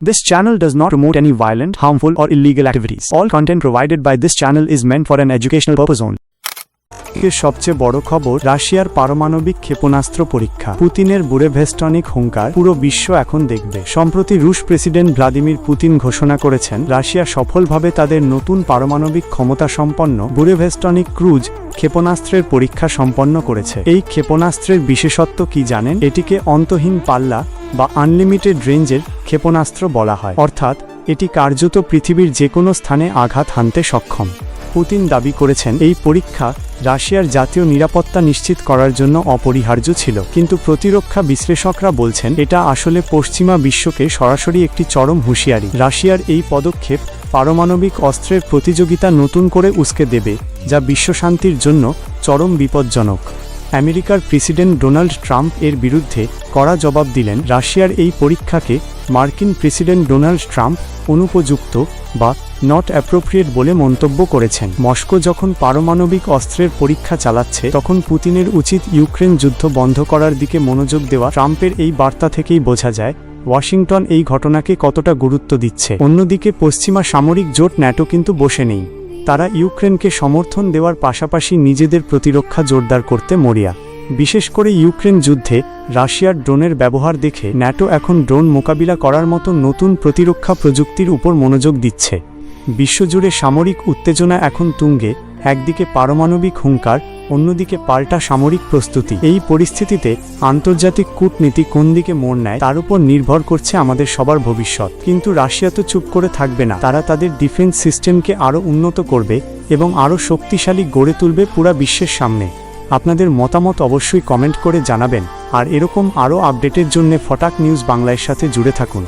This channel does not promote any violent, harmful, or illegal activities. All content provided by this channel is meant for an educational purpose only. সবচেয়ে বড় খবর রাশিয়ার পারমাণবিক ক্ষেপণাস্ত্র পরীক্ষা পুতিনের বুড়েভেস্টনিক হুঙ্কার পুরো বিশ্ব এখন দেখবে সম্প্রতি রুশ প্রেসিডেন্ট ভ্লাদিমির পুতিন ঘোষণা করেছেন রাশিয়া সফলভাবে তাদের নতুন পারমাণবিক ক্ষমতা সম্পন্ন বুড়েভেস্টনিক ক্রুজ ক্ষেপণাস্ত্রের পরীক্ষা সম্পন্ন করেছে এই ক্ষেপণাস্ত্রের বিশেষত্ব কি জানেন এটিকে অন্তহীন পাল্লা বা আনলিমিটেড রেঞ্জের ক্ষেপণাস্ত্র বলা হয়। অর্থাৎ, এটি কার্যত পৃথিবীর যে কোনো স্থানে আঘাত হানতে সক্ষম। পুতিন দাবি করেছেন, এই পরীক্ষা রাশিয়ার জাতীয় নিরাপত্তা নিশ্চিত করার জন্য অপরিহার্য ছিল। কিন্তু প্রতিরক্ষা বিশ্লেষকরা বলছেন, এটা আসলে পশ্চিমা বিশ্বকে সরাসরি একটি চরম হুঁশিয়ারি। রাশিয়ার এই পদক্ষেপ পারমাণবিক অস্ত্রের প্রতিযোগিতা নতুন করে উস্কে দেবে, যা বিশ্বশান্তির জন্য চরম বিপজ্জনক। আমেরিকার প্রেসিডেন্ট ডোনাল্ড ট্রাম্প এর বিরুদ্ধে কড়া জবাব দিলেন রাশিয়ার এই পরীক্ষাকে মার্কিন প্রেসিডেন্ট ডোনাল্ড ট্রাম্প অনুপযুক্ত বা নট অ্যাপ্রোপ্রিয়েট বলে মন্তব্য করেছেন। মস্কো যখন পারমাণবিক অস্ত্রের পরীক্ষা চালাচ্ছে, তখন পুতিনের উচিত ইউক্রেন যুদ্ধ বন্ধ করার দিকে মনোযোগ দেওয়া ট্রাম্পের এই বার্তা থেকেই বোঝা যায় ওয়াশিংটন এই ঘটনাকে কতটা গুরুত্ব দিচ্ছে। অন্যদিকে পশ্চিমা সামরিক জোট ন্যাটো কিন্তু বসে নেই। তারা ইউক্রেনকে সমর্থন দেওয়ার পাশাপাশি নিজেদের প্রতিরক্ষা জোরদার করতে মরিয়া। বিশেষ করে ইউক্রেন যুদ্ধে রাশিয়ার ড্রোনের ব্যবহার দেখে ন্যাটো এখন ড্রোন মোকাবিলা করার মতো নতুন প্রতিরক্ষা প্রযুক্তির উপর মনোযোগ দিচ্ছে। বিশ্বজুড়ে সামরিক উত্তেজনা এখন তুঙ্গে, একদিকে পারমাণবিক হুঙ্কার অন্যদিকে পাল্টা সামরিক প্রস্তুতি। এই পরিস্থিতিতে আন্তর্জাতিক কূটনীতি কোন দিকে মোড় নেয়, তার উপর নির্ভর করছে আমাদের সবার ভবিষ্যৎ। কিন্তু রাশিয়া তো চুপ করে থাকবে না। তারা তাদের ডিফেন্স সিস্টেমকে আরও উন্নত করবে এবং আরও শক্তিশালী গড়ে তুলবে পুরা বিশ্বের সামনে। আপনাদের মতামত অবশ্যই কমেন্ট করে জানাবেন। আর এরকম আরও আপডেটের জন্য ফটাক নিউজ বাংলার সাথে জুড়ে থাকুন।